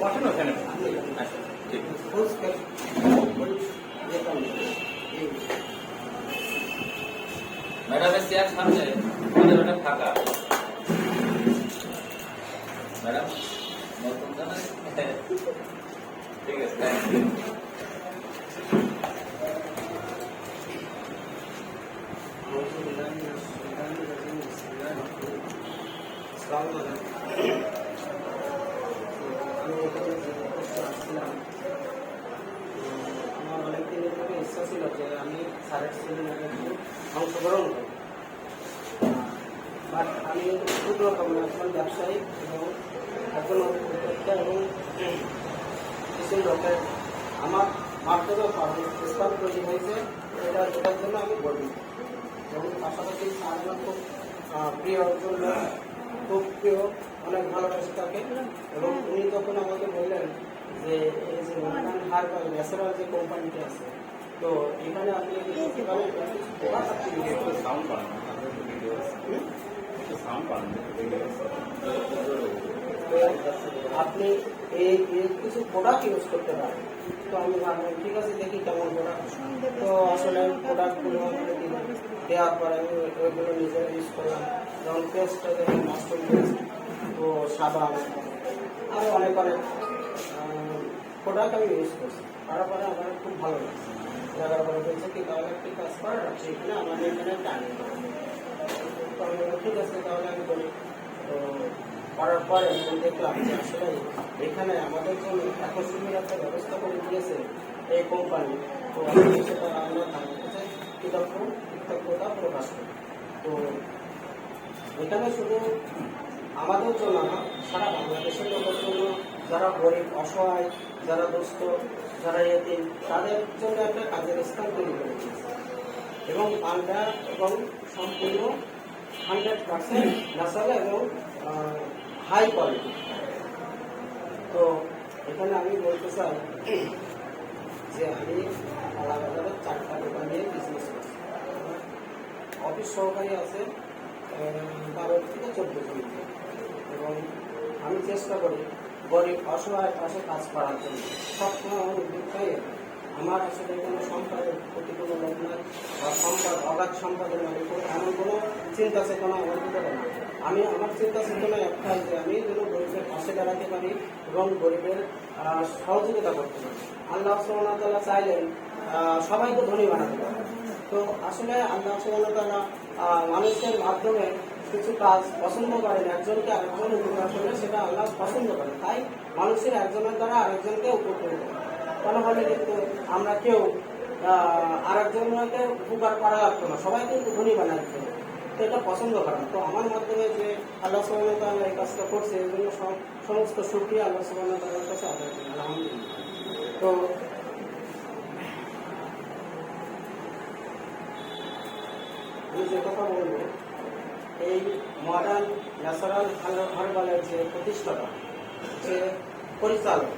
বসেন ওখানে আচ্ছা ঠিক আছে। ফুল স্কেচ যেটা এই ম্যাডামের চেয়ার সামনে আমাদের ওটা ফাঁকা ম্যাডাম নতুন তো না? ঠিক আছে থ্যাংক ইউ আসসালামু আলাইকুম। আমি এখানে যে পোস্টে আমার অনেক দিনের ছিল যে আমি স্যারের সেমিনারে একটু অংশগ্রহণ করব বাট আমি ক্ষুদ্র একজন ব্যবসায়ী এবং একজন উদ্যোক্তা এবং কিছু লোকের আমার মাধ্যমে প্রস্তাব তৈরি হয়েছে এটা এটার জন্য আমি গর্বিত এবং পাশাপাশি স্যার খুব প্রিয় একজন লোক খুব প্রিয় অনেক ভালোবাসে তাকে এবং উনি তখন আমাকে বললেন যে এই যে মহান হারবাল ন্যাচারাল যে কোম্পানিটা আছে তো এখানে আপনি কি করতে পারেন এটা কিছু করা থাকছে কি? একটু সাউন্ড পান ভিডিও হুম? একটু সাউন্ড পান ভিডিও তো আপনি এই এই কিছু প্রোডাক্ট ইউজ করতে পারেন। তো আমি ভাবলাম ঠিক আছে দেখি কেমন প্রোডাক্ট তো আসলে প্রোডাক্টগুলো আমাকে দিলাম দেওয়ার পরে আমি ওইগুলো নিজে ইউজ করলাম। যেমন যেমন মাশরুম পেস্ট তো সাবান আরও অনেক অনেক প্রোডাক্ট আমি ইউজ করছি। করার পরে আমার খুব ভালো লাগছে। লাগার পরে বলছে কি তাহলে একটি কাজ করে এখানে আমাদের এখানে তো ঠিক আছে, তাহলে আমি বলি। তো করার পরে আমি দেখলাম যে আসলে এখানে আমাদের জন্য এত সুন্দর একটা ব্যবস্থা করে দিয়েছে এই কোম্পানি তো সেটা আমরা কৃতজ্ঞ কৃতজ্ঞতা প্রকাশ করি তো এখানে শুধু আমাদের জন্য না, সারা বাংলাদেশের লোকের জন্য যারা গরিব, অসহায়, যারা দুস্থ, যারা এতিম, তাদের জন্য একটা কাজের স্থান তৈরি করে এবং পানটা এবং সম্পূর্ণ হান্ড্রেড পার্সেন্ট ন্যাচারাল এবং হাই কোয়ালিটি। তো এখানে আমি বলতে চাই যে আমি আলাদাভাবে চারটা দোকান নিয়ে বিজনেস করছি। অফিস সহকারী আছে বারো থেকে চোদ্দ জন এবং আমি চেষ্টা করি গরিব অসহায় পাশে কাজ করার জন্য। সবসময় আমার উদ্যোগটাই। আমার আসলে কোনো সম্পদের প্রতি কোনো লোক বা সম্পদ অগাধ সম্পদের মানে কোনো এমন কোনো চিন্তা চেতনা আমার ভিতরে না। আমি আমার চিন্তা চেতনা একটাই যে আমি যেন গরিবের পাশে দাঁড়াতে পারি এবং গরিবের সহযোগিতা করতে পারি। আল্লাহ সুবহানাহু চাইলেন সবাইকে ধনী বানাতে পারে তো আসলে আল্লাহ আহ, মানুষের মাধ্যমে কিছু কাজ পছন্দ করেন, একজনকে আরেকজন উপকার করলে সেটা আল্লাহ পছন্দ করেন। তাই মানুষের একজনের দ্বারা আরেকজনকে উপকৃত করে হলে কিন্তু আমরা কেউ আরেকজনকে উপকার করা লাগতো না। সবাইকে কিন্তু ধনী হবে। তো এটা পছন্দ করেন তো আমার মাধ্যমে যে আল্লাহ সুবহানাহু তাআলা এই কাজটা করছে এই জন্য সমস্ত শুকরিয়া আল্লাহ সুবহানাহু তাআলার কাছে আদায় করি। আলহামদুলিল্লাহ। তো আমি যে কথা বলব, এই মডার্ন ন্যাচারাল হারবালের যে প্রতিষ্ঠাতা যে পরিচালক,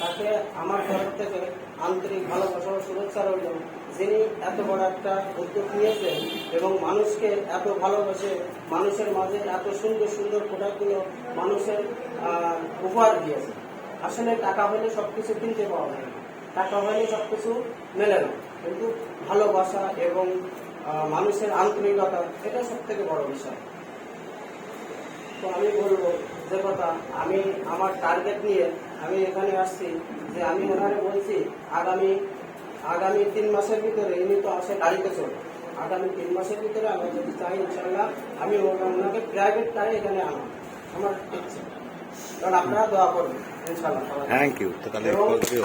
তাকে আমার তরফ থেকে আন্তরিক ভালোবাসা ও শুভেচ্ছা রইল। যিনি এত বড় একটা উদ্যোগ নিয়েছেন এবং মানুষকে এত ভালোবাসে, মানুষের মাঝে এত সুন্দর সুন্দর প্রোডাক্টগুলো মানুষের উপহার দিয়েছে। আসলে টাকা হলে সব কিছু কিনতে পাওয়া যায় না। টাকা হলে সব কিছু মেলে না। কিন্তু ভালোবাসা এবং মানুষের আন্তরিকতা এটা সব থেকে বড় বিষয়। তো আমি বলব যে কথা আমি আমার টার্গেট নিয়ে আমি এখানে আসছি যে আমি ওনারে বলছি আগামী আগামী তিন মাসের ভিতরে ইনি তো আসে গাড়িতে চলে। আগামী তিন মাসের ভিতরে আমি যদি চাই ইনশাল্লাহ আমি ওনা- ওনাকে প্রাইভেট কারে এখানে আনা আমার ইচ্ছে। কারণ আপনারা দোয়া করবেন ইনশাল্লাহ থ্যাংক ইউ